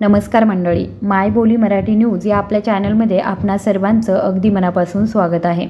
नमस्कार मंडळी माय बोली मराठी न्यूज या आपल्या चॅनलमध्ये आपणा सर्वांचं अगदी मनापासून स्वागत आहे.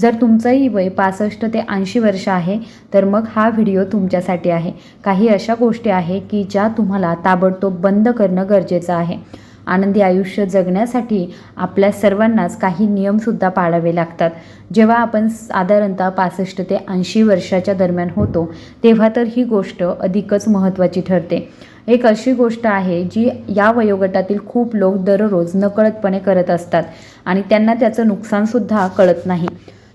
जर तुमचंही वय पासष्ट ते ऐंशी वर्ष आहे तर मग हा व्हिडिओ तुमच्यासाठी आहे. काही अशा गोष्टी आहे की ज्या तुम्हाला ताबडतोब बंद करणं गरजेचं आहे. आनंदी आयुष्य जगण्यासाठी आपल्या सर्वांनाच काही नियमसुद्धा पाळावे लागतात. जेव्हा आपण साधारणतः पासष्ट ते ऐंशी वर्षाच्या दरम्यान होतो तेव्हा तर ही गोष्ट अधिकच महत्त्वाची ठरते. एक अशी गोष्ट आहे जी या वयोगटातील खूप लोक दररोज नकळतपणे करत असतात आणि त्यांना त्याचं नुकसानसुद्धा कळत नाही.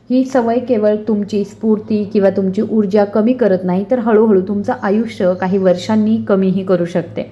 ही सवय केवळ तुमची स्फूर्ती किंवा तुमची ऊर्जा कमी करत नाही तर हळूहळू तुमचं आयुष्य काही वर्षांनी कमीही करू शकते.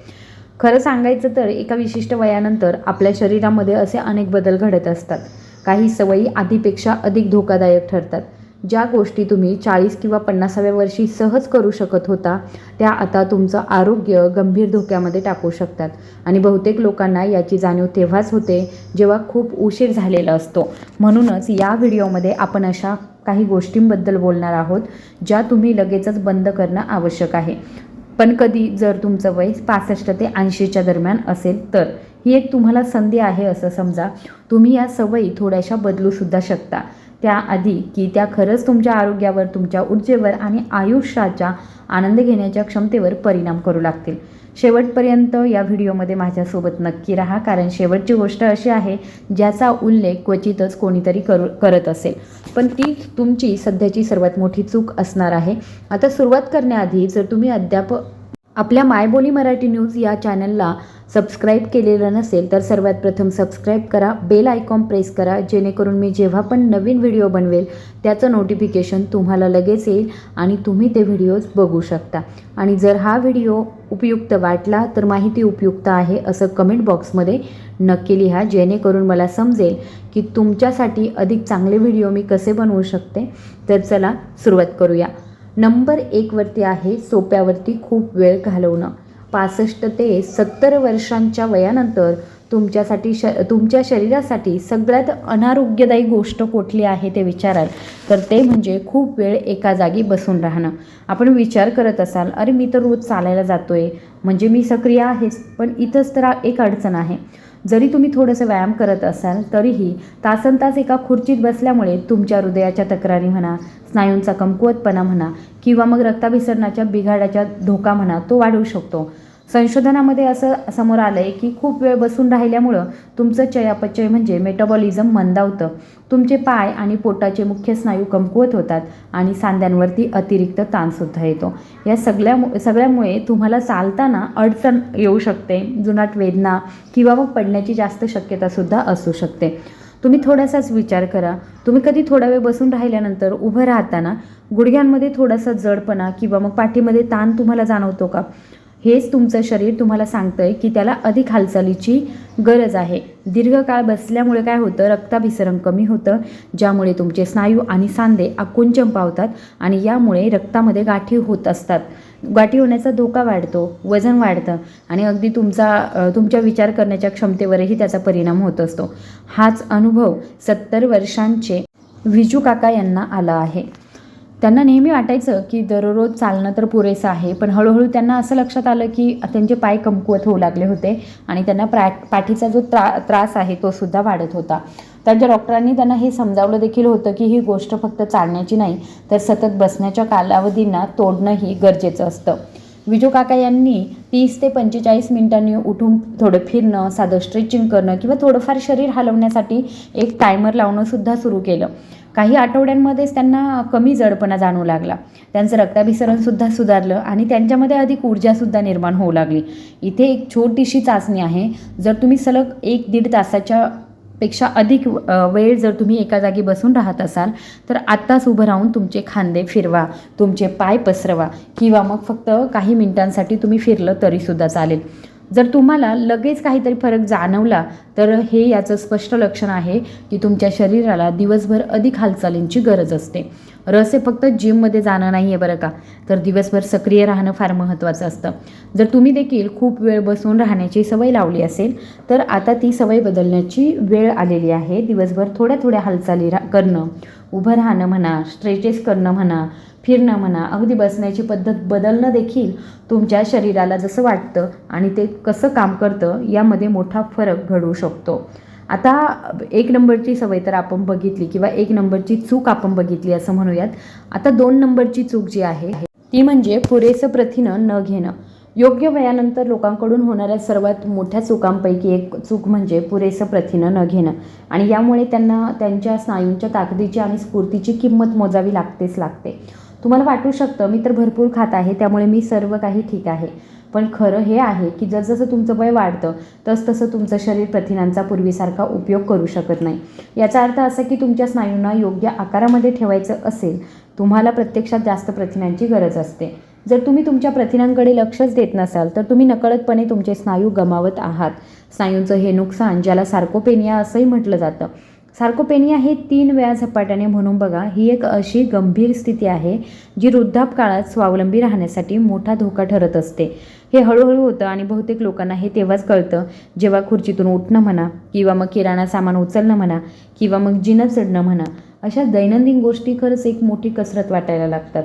खरं सांगायचं तर एका विशिष्ट वयानंतर आपल्या शरीरामध्ये असे अनेक बदल घडत असतात. काही सवयी आधीपेक्षा अधिक धोकादायक ठरतात. ज्या गोष्टी तुम्ही चाळीस किंवा पन्नासाव्या वर्षी सहज करू शकत होता त्या आता तुमचं आरोग्य गंभीर धोक्यामध्ये टाकू शकतात. आणि बहुतेक लोकांना याची जाणीव तेव्हाच होते जेव्हा खूप उशीर झालेला असतो. म्हणूनच या व्हिडिओमध्ये आपण अशा काही गोष्टींबद्दल बोलणार आहोत ज्या तुम्ही लगेचच बंद करणं आवश्यक आहे. पण कधी जर तुमचं वय पासष्ट ते ऐंशीच्या दरम्यान असेल तर ही एक तुम्हाला संधी आहे असं समजा. तुम्ही या सवयी थोड्याशा बदलूसुद्धा शकता. त्याआधी की त्या खरंच तुमच्या आरोग्यावर तुमच्या ऊर्जेवर आणि आयुष्याच्या आनंद घेण्याच्या क्षमतेवर परिणाम करू लागतील. शेवटपर्यंत या व्हिडिओमध्ये माझ्यासोबत नक्की राहा कारण शेवटची गोष्ट अशी आहे ज्याचा उल्लेख क्वचितच कोणीतरी करू करत असेल. पण ती तुमची सध्याची सर्वात मोठी चूक असणार आहे. आता सुरुवात करण्याआधी जर तुम्ही अद्याप आपल्या मायबोली मराठी न्यूज या चॅनलला सबस्क्राईब केलेलं नसेल तर सर्वात प्रथम सबस्क्राईब करा बेल आयकॉन प्रेस करा जेणेकरून मी जेव्हा पण नवीन व्हिडिओ बनवेल त्याचं नोटिफिकेशन तुम्हाला लगेच येईल आणि तुम्ही ते व्हिडिओज बघू शकता. आणि जर हा व्हिडिओ उपयुक्त वाटला तर माहिती उपयुक्त आहे असं कमेंट बॉक्समध्ये नक्की लिहा जेणेकरून मला समजेल की तुमच्यासाठी अधिक चांगले व्हिडिओ मी कसे बनवू शकते. तर चला सुरुवात करूया. नंबर एकवरती आहे सोप्यावरती खूप वेळ घालवणं. पासष्ट ते सत्तर वर्षांच्या वयानंतर तुमच्यासाठी श तुमच्या शरीरासाठी सगळ्यात अनारोग्यदायी गोष्ट कुठली आहे ते विचाराल. तर ते म्हणजे खूप वेळ एका जागी बसून राहणं. आपण विचार करत असाल अरे मी तर रोज चालायला जातो आहे म्हणजे मी सक्रिय आहेच पण इथंच तर एक अडचण आहे. जरी तुम्ही थोडंसं व्यायाम करत असाल तरीही तासन तास एका खुर्चीत बसल्यामुळे तुमच्या हृदयाच्या तक्रारी म्हणा स्नायूंचा कमकुवतपणा म्हणा किंवा मग रक्ताभिसरणाच्या बिघाडाच्या धोका म्हणा तो वाढवू शकतो. संशोधनामध्ये असं समोर आलं आहे की खूप वेळ बसून राहिल्यामुळं तुमचं चयापचय म्हणजे मेटाबॉलिझम मंदावतं तुमचे पाय आणि पोटाचे मुख्य स्नायू कमकुवत होतात आणि सांध्यांवरती अतिरिक्त ताणसुद्धा येतो. या सगळ्या सगळ्यामुळे तुम्हाला चालताना अडचण येऊ शकते जुनाट वेदना किंवा मग पडण्याची जास्त शक्यतासुद्धा असू शकते. तुम्ही थोडासाच विचार करा. तुम्ही कधी थोडा वेळ बसून राहिल्यानंतर उभं राहताना गुडघ्यांमध्ये थोडासा जडपणा किंवा मग पाठीमध्ये ताण तुम्हाला जाणवतो का? हेच तुमचं शरीर तुम्हाला सांगतं आहे की त्याला अधिक हालचालीची गरज आहे. दीर्घकाळ बसल्यामुळे काय होतं? रक्ताभिसरण कमी होतं ज्यामुळे तुमचे स्नायू आणि सांधे आकुंचन पावतात आणि यामुळे रक्तामध्ये गाठी होत असतात. गाठी होण्याचा धोका वाढतो वजन वाढतं आणि अगदी तुमचा तुमच्या विचार करण्याच्या क्षमतेवरही त्याचा परिणाम होत असतो. हाच अनुभव सत्तर वर्षांचे विजू काका यांना आला आहे. त्यांना नेहमी वाटायचं की दररोज चालणं तर पुरेसं आहे पण हळूहळू त्यांना असं लक्षात आलं की त्यांचे पाय कमकुवत होऊ लागले होते आणि त्यांना प्रा पाठीचा जो त्रा त्रास आहे तो सुद्धा वाढत होता. त्यांच्या डॉक्टरांनी त्यांना हे समजावलं देखील होतं की ही गोष्ट फक्त चालण्याची नाही तर सतत बसण्याच्या कालावधींना तोडणंही गरजेचं असतं. विजू काका यांनी तीस ते पंचेचाळीस मिनिटांनी उठून थोडं फिरणं साधं स्ट्रेचिंग करणं किंवा थोडंफार शरीर हलवण्यासाठी एक टायमर लावणं सुद्धा सुरू केलं. काही आठवड्यांमध्येच त्यांना कमी जडपणा जाणवू लागला. त्यांचं रक्ताभिसरणसुद्धा सुधारलं आणि त्यांच्यामध्ये अधिक ऊर्जासुद्धा निर्माण होऊ लागली. इथे एक छोटीशी चाचणी आहे. जर तुम्ही सलग एक दीड तासाच्या पेक्षा अधिक वेळ जर तुम्ही एका जागी बसून राहत असाल तर आत्ताच उभं राहून तुमचे खांदे फिरवा तुमचे पाय पसरवा किंवा मग फक्त काही मिनिटांसाठी तुम्ही फिरलं तरीसुद्धा चालेल. जर तुम्हाला लगेच काहीतरी फरक जाणवला तर हे याचं स्पष्ट लक्षण आहे की तुमच्या शरीराला दिवसभर अधिक हालचालींची गरज असते. रस हे फक्त जिममध्ये जाणं नाही आहे बरं का. तर दिवसभर सक्रिय राहणं फार महत्त्वाचं असतं. जर तुम्ही देखील खूप वेळ बसून राहण्याची सवय लावली असेल तर आता ती सवय बदलण्याची वेळ आलेली आहे. दिवसभर थोड्या थोड्या हालचाली रा करणं उभं राहणं म्हणा स्ट्रेचेस करणं म्हणा फिरणं म्हणा अगदी बसण्याची पद्धत बदलणं देखील तुमच्या शरीराला जसं वाटतं आणि ते कसं काम करतं यामध्ये मोठा फरक घडू शकतो. आता एक नंबरची सवय तर आपण बघितली किंवा एक नंबरची चूक आपण बघितली असं म्हणूयात. आता दोन नंबरची चूक जी आहे ती म्हणजे पुरेसं प्रथिनं न घेणं. योग्य वयानंतर लोकांकडून होणाऱ्या सर्वात मोठ्या चुकांपैकी एक चूक म्हणजे पुरेसं प्रथिनं न घेणं. आणि यामुळे त्यांना त्यांच्या स्नायूंच्या ताकदीची आणि स्फूर्तीची किंमत मोजावी लागतेच लागते. तुम्हाला वाटू शकतं मी तर भरपूर खात आहे त्यामुळे मी सर्व काही ठीक आहे. पण खरं हे आहे की जसजसं तुमचं वय वाढतं तसतसं तुमचं शरीर प्रथिनांचा पूर्वीसारखा उपयोग करू शकत नाही. याचा अर्थ असा की तुमच्या स्नायूंना योग्य आकारामध्ये ठेवायचं असेल तुम्हाला प्रत्यक्षात जास्त प्रथिनांची गरज असते. जर तुम्ही तुमच्या प्रथिनांकडे लक्षच देत नसाल तर तुम्ही नकळतपणे तुमचे स्नायू गमावत आहात. स्नायूंचं हे नुकसान ज्याला सार्कोपेनिया असंही म्हटलं जातं. सार्कोपेनिया हे तीन वेळा झपाट्याने म्हणून बघा ही एक अशी गंभीर स्थिती आहे जी वृद्धापकाळात स्वावलंबी राहण्यासाठी मोठा धोका ठरत असते. हे हळूहळू होतं आणि बहुतेक लोकांना हे तेव्हाच कळतं जेव्हा खुर्चीतून उठणं म्हणा किंवा मग किराणा सामान उचलणं म्हणा किंवा मग जिनं चढणं म्हणा अशा दैनंदिन गोष्टी खरंच एक मोठी कसरत वाटायला लागतात.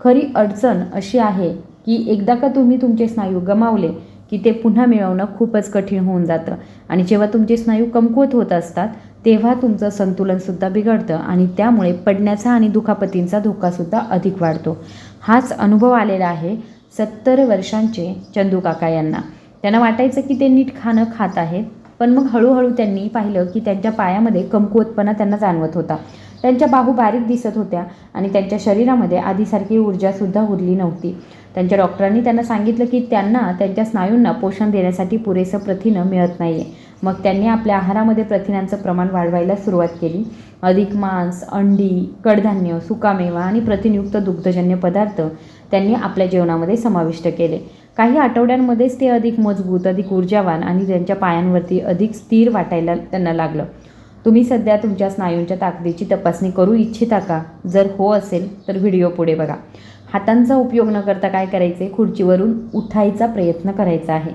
खरी अडचण अशी आहे की एकदा का तुम्ही तुमचे स्नायू गमावले की ते पुन्हा मिळवणं खूपच कठीण होऊन जातं. आणि जेव्हा तुमचे स्नायू कमकुवत होत असतात तेव्हा तुमचं संतुलनसुद्धा बिघडतं आणि त्यामुळे पडण्याचा आणि दुखापतींचा धोकासुद्धा अधिक वाढतो. हाच अनुभव आलेला आहे सत्तर वर्षांचे चंदूकाका यांना. त्यांना वाटायचं की ते नीट खाणं खात आहेत पण मग हळूहळू त्यांनी पाहिलं की त्यांच्या पायामध्ये कमकुवतपणा त्यांना जाणवत होता. त्यांच्या बाहू बारीक दिसत होत्या आणि त्यांच्या शरीरामध्ये आधीसारखी ऊर्जासुद्धा उरली नव्हती. त्यांच्या डॉक्टरांनी त्यांना सांगितलं की त्यांना त्यांच्या स्नायूंना पोषण देण्यासाठी पुरेसं प्रथिनं मिळत नाही आहे मग त्यांनी आपल्या आहारामध्ये प्रथिनांचं प्रमाण वाढवायला सुरुवात केली. अधिक मांस अंडी कडधान्य सुकामेवा आणि प्रथिनयुक्त दुग्धजन्य पदार्थ त्यांनी आपल्या जेवणामध्ये समाविष्ट केले. काही आठवड्यांमध्येच ते अधिक मजबूत अधिक ऊर्जावान आणि त्यांच्या पायांवरती अधिक स्थिर वाटायला त्यांना लागलं. तुम्ही सध्या तुमच्या स्नायूंच्या ताकदीची तपासणी करू इच्छिता का? जर हो असेल तर व्हिडिओ पुढे बघा. हातांचा उपयोग न करता काय करायचे? खुर्चीवरून उठायचा प्रयत्न करायचा आहे.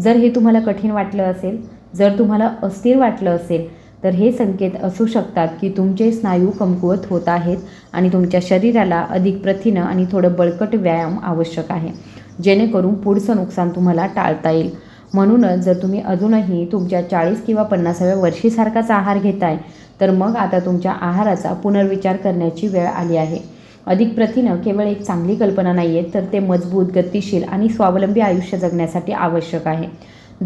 जर हे तुम्हाला कठीण वाटलं असेल जर तुम्हाला अस्थिर वाटलं असेल तर हे संकेत असू शकतात की तुमचे स्नायू कमकुवत होत आहेत आणि तुमच्या शरीराला अधिक प्रथिनं आणि थोडं बळकट व्यायाम आवश्यक आहे. जेणेकरून पुढचं नुकसान तुम्हाला टाळता येईल. म्हणूनच जर तुम्ही अजूनही तुमच्या चाळीस किंवा पन्नासाव्या वर्षीसारखाच आहार घेताय तर मग आता तुमच्या आहाराचा पुनर्विचार करण्याची वेळ आली आहे. अधिक प्रथिनं केवळ एक चांगली कल्पना नाही आहे तर ते मजबूत गतिशील आणि स्वावलंबी आयुष्य जगण्यासाठी आवश्यक आहे.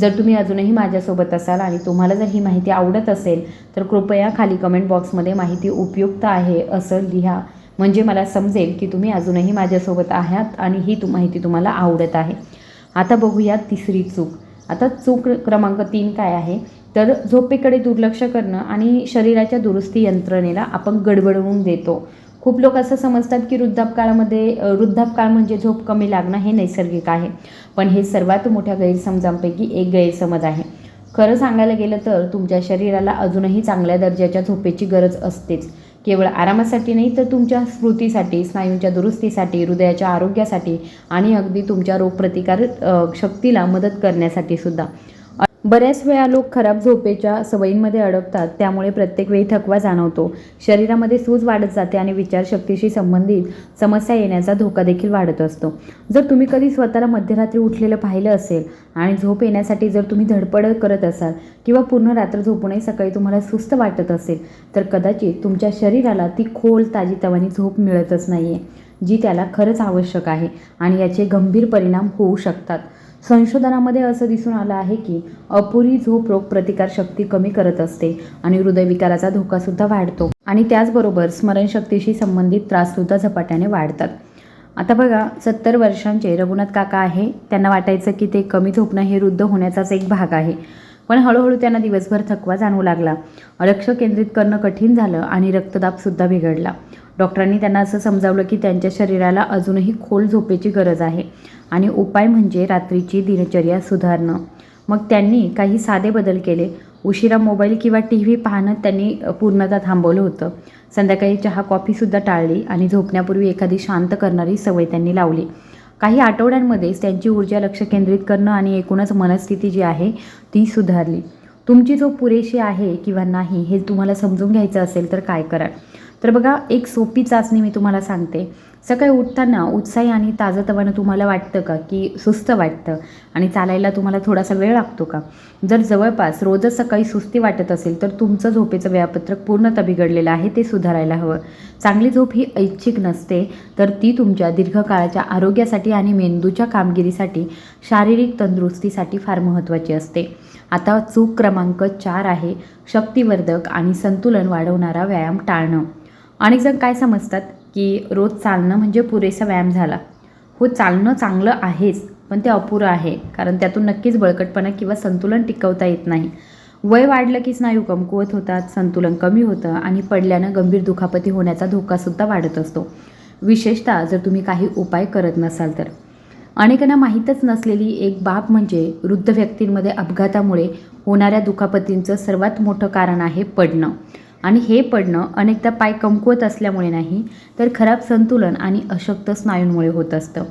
जर तुम्ही अजूनही माझ्यासोबत असाल आणि तुम्हाला जर ही माहिती आवडत असेल तर कृपया खाली कमेंट बॉक्समध्ये माहिती उपयुक्त आहे असं लिहा. म्हणजे मला समजेल की तुम्ही अजूनही माझ्यासोबत आहात आणि ही तु माहिती तुम्हाला आवडत आहे. आता बघूया तिसरी चूक. आता चूक क्रमांक तीन काय आहे? तर झोपेकडे दुर्लक्ष करणं आणि शरीराच्या दुरुस्ती यंत्रणेला आपण गडबडवून देतो. खूप लोक असं समजतात की वृद्धापकाळामध्ये वृद्धापकाळ म्हणजे झोप कमी लागणं हे नैसर्गिक आहे. पण हे सर्वात मोठ्या गैरसमजांपैकी एक गैरसमज आहे. खरं सांगायला गेलं तर तुमच्या शरीराला अजूनही चांगल्या दर्जाच्या झोपेची गरज असतेच. केवळ आरामासाठी नाही तर तुमच्या स्मृतीसाठी स्नायूंच्या दुरुस्तीसाठी हृदयाच्या आरोग्यासाठी आणि अगदी तुमच्या रोगप्रतिकार शक्तीला मदत करण्यासाठी सुद्धा. बऱ्याच वेळा लोक खराब झोपेच्या सवयींमध्ये अडकतात त्यामुळे प्रत्येक वेळी थकवा जाणवतो. शरीरामध्ये सूज वाढत जाते आणि विचारशक्तीशी संबंधित समस्या येण्याचा धोका देखील वाढत असतो. जर तुम्ही कधी स्वतःला मध्यरात्री उठलेलं पाहिलं असेल आणि झोप येण्यासाठी जर तुम्ही धडपड करत असाल किंवा पूर्ण रात्र झोपूनही सकाळी तुम्हाला सुस्त वाटत असेल तर कदाचित तुमच्या शरीराला ती खोल ताजीतवानी झोप मिळतच नाही आहे जी त्याला खरंच आवश्यक आहे आणि याचे गंभीर परिणाम होऊ शकतात. संशोधनामध्ये असं दिसून आलं आहे की अपुरी झोप रोग प्रतिकार शक्ती कमी करत असते आणि हृदयविकाराचा धोकासुद्धा वाढतो. आणि त्याचबरोबर स्मरणशक्तीशी संबंधित त्राससुद्धा झपाट्याने वाढतात. आता बघा सत्तर वर्षांचे रघुनाथ काका आहे. त्यांना वाटायचं की ते कमी झोपणं हे वृद्ध होण्याचाच एक भाग आहे. पण हळूहळू त्यांना दिवसभर थकवा जाणवू लागला. लक्ष केंद्रित करणं कठीण झालं आणि रक्तदाबसुद्धा बिघडला. डॉक्टरांनी त्यांना असं समजावलं की त्यांच्या शरीराला अजूनही खोल झोपेची गरज आहे. आणि उपाय म्हणजे रात्रीची दिनचर्या सुधारणं. मग त्यांनी काही साधे बदल केले. उशिरा मोबाईल किंवा टी व्ही पाहणं त्यांनी पूर्णतः थांबवलं होतं. संध्याकाळी चहा कॉफीसुद्धा टाळली आणि झोपण्यापूर्वी एखादी शांत करणारी सवय त्यांनी लावली. काही आठवड्यांमध्येच त्यांची ऊर्जा लक्ष केंद्रित करणं आणि एकूणच मनस्थिती जी आहे ती सुधारली. तुमची झोप पुरेशी आहे किंवा नाही हे तुम्हाला समजून घ्यायचं असेल तर काय कराल? तर बघा एक सोपी चाचणी मी तुम्हाला सांगते. सकाळी उठताना उत्साही आणि ताजंतवानं तुम्हाला वाटतं का? की सुस्त वाटतं? आणि चालायला तुम्हाला थोडासा वेळ लागतो का? जर जवळपास रोजच सकाळी सुस्ती वाटत असेल तर तुमचं झोपेचं वेळापत्रक पूर्णतः बिघडलेलं आहे ते सुधारायला हवं. चांगली झोप ही ऐच्छिक नसते तर ती तुमच्या दीर्घकाळाच्या आरोग्यासाठी आणि मेंदूच्या कामगिरीसाठी शारीरिक तंदुरुस्तीसाठी फार महत्त्वाची असते. आता चूक क्रमांक चार आहे शक्तिवर्धक आणि संतुलन वाढवणारा व्यायाम टाळणं. अनेक जण काय समजतात की रोज चालणं म्हणजे पुरेसा व्यायाम झाला. हो चालणं चांगलं आहेच पण ते अपुरं आहे कारण त्यातून नक्कीच बळकटपणा किंवा संतुलन टिकवता येत नाही. वय वाढलं की स्नायू कमकुवत होतात संतुलन कमी होतं आणि पडल्यानं गंभीर दुखापती होण्याचा धोकासुद्धा वाढत असतो. विशेषतः जर तुम्ही काही उपाय करत नसाल तर. अनेकांना माहीतच नसलेली एक बाब म्हणजे वृद्ध व्यक्तींमध्ये अपघातामुळे होणाऱ्या दुखापतींचं सर्वात मोठं कारण आहे पडणं. आणि हे पडणं अनेकदा पाय कमकुवत असल्यामुळे नाही तर खराब संतुलन आणि अशक्त स्नायूंमुळे होत असतं.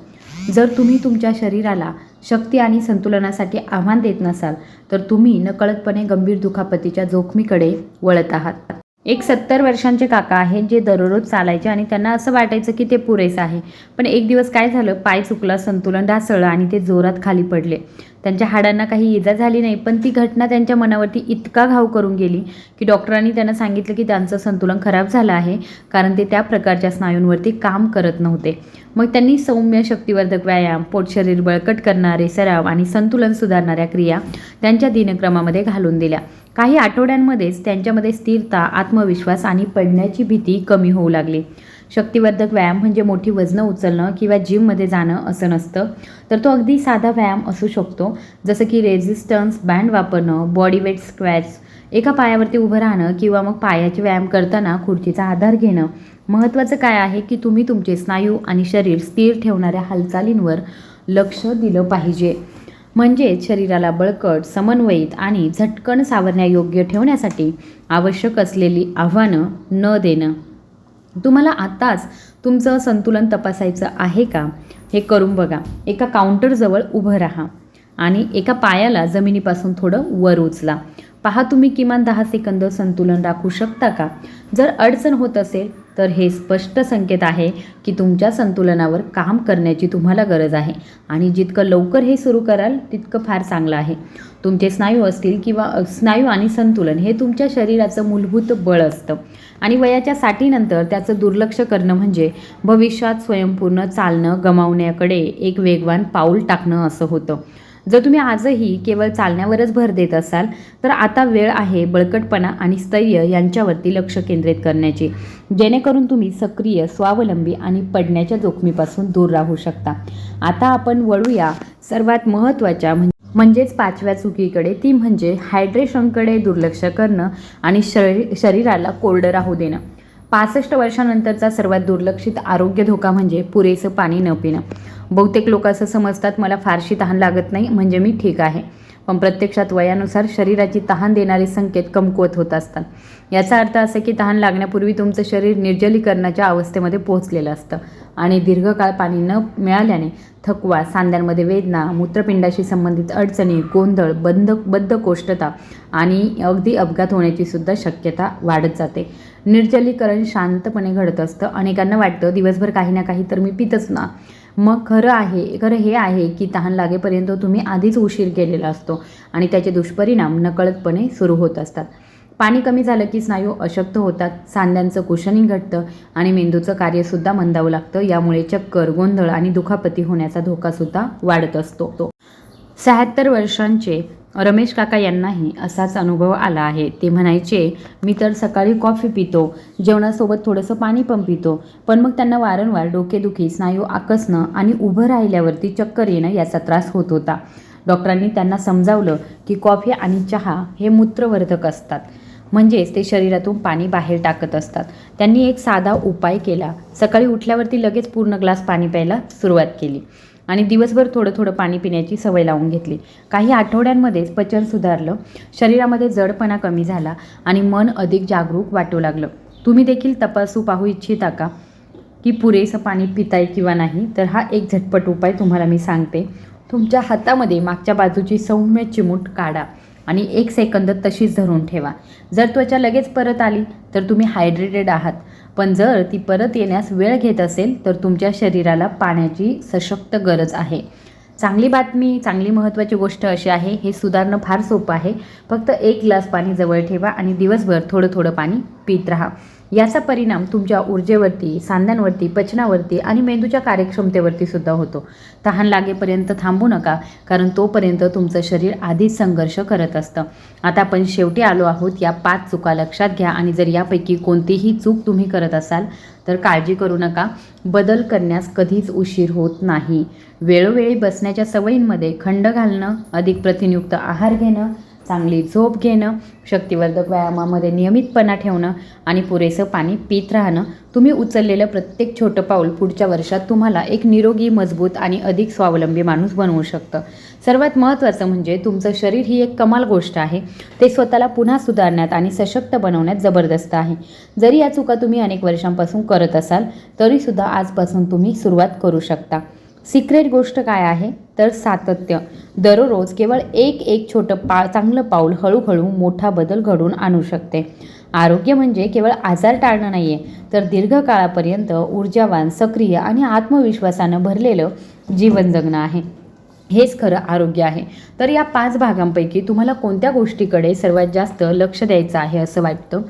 जर तुम्ही तुमच्या शरीराला शक्ती आणि संतुलनासाठी आव्हान देत नसाल तर तुम्ही नकळतपणे गंभीर दुखापतीच्या जोखमीकडे वळत आहात. एक सत्तर वर्षांचे काका आहेत जे दररोज चालायचे आणि त्यांना असं वाटायचं की ते पुरेसं आहे. पण एक दिवस काय झालं? पाय चुकला संतुलन ढासळलं आणि ते जोरात खाली पडले. त्यांच्या हाडांना काही इजा झाली नाही पण ती घटना त्यांच्या मनावरती इतका घाव करून गेली की डॉक्टरांनी त्यांना सांगितलं की त्यांचं संतुलन खराब झालं आहे कारण ते त्या प्रकारच्या स्नायूंवरती काम करत नव्हते. मग त्यांनी सौम्य शक्तिवर्धक व्यायाम पोट शरीर बळकट करणारे सराव आणि संतुलन सुधारणाऱ्या क्रिया त्यांच्या दिनक्रमामध्ये घालून दिल्या. काही आठवड्यांमध्येच त्यांच्यामध्ये स्थिरता आत्मविश्वास आणि पडण्याची भीती कमी होऊ लागली. शक्तिवर्धक व्यायाम म्हणजे मोठी वजनं उचलणं किंवा जिममध्ये जाणं असं नसतं तर तो अगदी साधा व्यायाम असू शकतो जसं की रेझिस्टन्स बँड वापरणं बॉडी वेट स्क्वॅट्स एका पायावरती उभं राहणं किंवा मग पायाचे व्यायाम करताना खुर्चीचा आधार घेणं. महत्त्वाचं काय आहे की तुम्ही तुमचे स्नायू आणि शरीर स्थिर ठेवणाऱ्या हालचालींवर लक्ष दिलं पाहिजे. म्हणजेच शरीराला बळकट समन्वयित आणि झटकन सावरण्यायोग्य ठेवण्यासाठी आवश्यक असलेली आव्हानं न देणं. तुम्हाला आत्ताच तुमचं संतुलन तपासायचं आहे का? हे करून बघा. एका काउंटरजवळ उभं राहा आणि एका पायाला जमिनीपासून थोडं वर उचला. पहा तुम्ही किमान दहा सेकंद संतुलन राखू शकता का? जर अडचण होत असेल तर हे स्पष्ट संकेत आहे की तुमच्या संतुलनावर काम करण्याची तुम्हाला गरज आहे आणि जितकं लवकर हे सुरू कराल तितकं फार चांगलं आहे. तुमचे स्नायू असतील किंवा स्नायू आणि संतुलन हे तुमच्या शरीराचं मूलभूत बळ असतं. आणि वयाच्या साठीनंतर त्याचं दुर्लक्ष करणं म्हणजे भविष्यात स्वयंपूर्ण चालणं गमावण्याकडे एक वेगवान पाऊल टाकणं असं होतं. जर तुम्ही आजही केवळ चालण्यावरच भर देत असाल तर आता वेळ आहे बळकटपणा आणि स्थैर्य यांच्यावरती लक्ष केंद्रित करण्याची. जेणेकरून तुम्ही सक्रिय स्वावलंबी आणि पडण्याच्या जोखमीपासून दूर राहू शकता. आता आपण वळूया सर्वात महत्त्वाच्या म्हणजे म्हणजेच पाचव्या चुकीकडे. ती म्हणजे हायड्रेशनकडे दुर्लक्ष करणं आणि शरीर शरीराला कोरडं राहू देणं. पासष्ट वर्षानंतरचा सर्वात दुर्लक्षित आरोग्य धोका म्हणजे पुरेसं पाणी न पिणं. बहुतेक लोक असं समजतात मला फारशी तहान लागत नाही म्हणजे मी ठीक आहे. पण प्रत्यक्षात वयानुसार शरीराची तहान देणारे संकेत कमकुवत होत असतात. याचा अर्थ असा की तहान लागण्यापूर्वी तुमचं शरीर निर्जलीकरणाच्या अवस्थेमध्ये पोहोचलेलं असतं आणि दीर्घकाळ पाणी न मिळाल्याने थकवा सांध्यांमध्ये वेदना मूत्रपिंडाशी संबंधित अडचणी गोंधळ बंद बद्धकोष्ठता आणि अगदी अपघात होण्याची सुद्धा शक्यता वाढत जाते. निर्जलीकरण शांतपणे घडत असतं. अनेकांना वाटतं दिवसभर काही ना काही तर मी पितच ना. मग खरं आहे खरं हे आहे की तहान लागेपर्यंत तुम्ही आधीच उशीर केलेला असतो आणि त्याचे दुष्परिणाम नकळतपणे सुरू होत असतात. पाणी कमी झालं की स्नायू अशक्त होतात सांध्यांचं कुशनिंग घटतं आणि मेंदूचं कार्यसुद्धा मंदावं लागतं यामुळे चक्कर गोंधळ आणि दुखापती होण्याचा धोकासुद्धा वाढत असतो. तो. शहात्तर वर्षांचे रमेश काका यांनाही असाच अनुभव आला आहे. ते म्हणायचे मी तर सकाळी कॉफी पितो जेवणासोबत थोडंसं पाणी पण पितो पण मग त्यांना वारंवार डोकेदुखी स्नायू आकसणं आणि उभं राहिल्यावरती चक्कर येणं याचा त्रास होत होता. डॉक्टरांनी त्यांना समजावलं की कॉफी आणि चहा हे मूत्रवर्धक असतात. म्हणजेच ते शरीरातून पाणी बाहेर टाकत असतात. त्यांनी एक साधा उपाय केला. सकाळी उठल्यावरती लगेच पूर्ण ग्लास पाणी प्यायला सुरुवात केली. आणि दिवसभर थोडं थोडं पाणी पिण्याची सवय लावून घेतली. काही आठवड्यांमध्येच पचन सुधारलं. शरीरामध्ये जडपणा कमी झाला आणि मन अधिक जागरूक वाटू लागलं. तुम्ही देखील तपासू पाहू इच्छिता का की पुरेसं पाणी पिताय किंवा नाही? तर हा एक झटपट उपाय तुम्हाला मी सांगते. तुमच्या हातामध्ये मागच्या बाजूची सौम्य चिमूट काढा आणि एक सेकंद तशीच धरून ठेवा. जर त्वचा लगेच परत आली तर तुम्ही हायड्रेटेड आहात. पण जर ती परत येण्यास वेळ घेत असेल तर तुमच्या शरीराला पाण्याची सशक्त गरज आहे. चांगली बातमी चांगली महत्त्वाची गोष्ट अशी आहे हे सुधारणं फार सोपं आहे. फक्त एक ग्लास पाणी जवळ ठेवा आणि दिवसभर थोडं थोडं पाणी पित राहा. याचा परिणाम तुमच्या ऊर्जेवरती सांध्यांवरती पचनावरती आणि मेंदूच्या कार्यक्षमतेवरती सुद्धा होतो. तहान लागेपर्यंत थांबू नका कारण तोपर्यंत तुमचं शरीर आधीच संघर्ष करत असतं. आता आपण शेवटी आलो आहोत या पाच चुका लक्षात घ्या आणि जर यापैकी कोणतीही चूक तुम्ही करत असाल तर काळजी करू नका. बदल करण्यास कधीच उशीर होत नाही. वेळोवेळी बसण्याच्या सवयींमध्ये खंड घालणं अधिक प्रतिनियुक्त आहार घेणं चांगली झोप घेणं शक्तिवर्धक व्यायामामध्ये नियमितपणा ठेवणं आणि पुरेसं पाणी पित राहणं. तुम्ही उचललेलं प्रत्येक छोटं पाऊल पुढच्या वर्षात तुम्हाला एक निरोगी मजबूत आणि अधिक स्वावलंबी माणूस बनवू शकतं. सर्वात महत्त्वाचं म्हणजे तुमचं शरीर ही एक कमाल गोष्ट आहे. ते स्वतःला पुन्हा सुधारण्यात आणि सशक्त बनवण्यात जबरदस्त आहे. जरी या चुका तुम्ही अनेक वर्षांपासून करत असाल तरीसुद्धा आजपासून तुम्ही सुरुवात करू शकता. सिक्रेट गोष्ट काय आहे? तर सातत्य. दररोज केवळ एक एक छोटं पा चांगलं पाऊल हळूहळू मोठा बदल घडवून आणू शकते. आरोग्य म्हणजे केवळ आजार टाळणं नाही आहे तर दीर्घकाळापर्यंत ऊर्जावान सक्रिय आणि आत्मविश्वासानं भरलेलं जीवन जगणं आहे. हेच खरं आरोग्य आहे. तर या पाच भागांपैकी तुम्हाला कोणत्या गोष्टीकडे सर्वात जास्त लक्ष द्यायचं आहे असं वाटतं?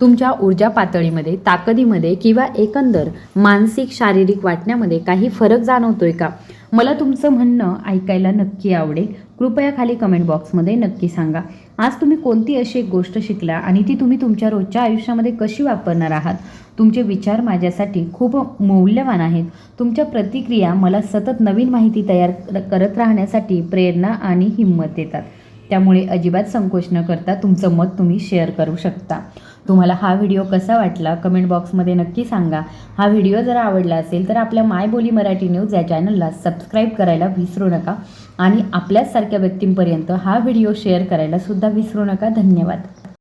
तुमच्या ऊर्जा पातळीमध्ये ताकदीमध्ये किंवा एकंदर मानसिक शारीरिक वाटण्यामध्ये काही फरक जाणवतोय का? मला तुमचं म्हणणं ऐकायला नक्की आवडेल. कृपया खाली कमेंट बॉक्समध्ये नक्की सांगा. आज तुम्ही कोणती अशी एक गोष्ट शिकला आणि ती तुम्ही तुमच्या रोजच्या आयुष्यामध्ये कशी वापरणार आहात? तुमचे विचार माझ्यासाठी खूप मौल्यवान आहेत. तुमच्या प्रतिक्रिया मला सतत नवीन माहिती तयार करत राहण्यासाठी प्रेरणा आणि हिंमत देतात. त्यामुळे अजिबात संकोच न करता तुमचं मत तुम्ही शेअर करू शकता. तुम्हाला हा व्हिडिओ कसा वाटला कमेंट बॉक्समध्ये नक्की सांगा. हा व्हिडिओ जर आवडला असेल तर आपल्या मायबोली मराठी न्यूज या चॅनलला सबस्क्राईब करायला विसरू नका आणि आपल्याचसारख्या व्यक्तींपर्यंत हा व्हिडिओ शेअर करायला सुद्धा विसरू नका. धन्यवाद.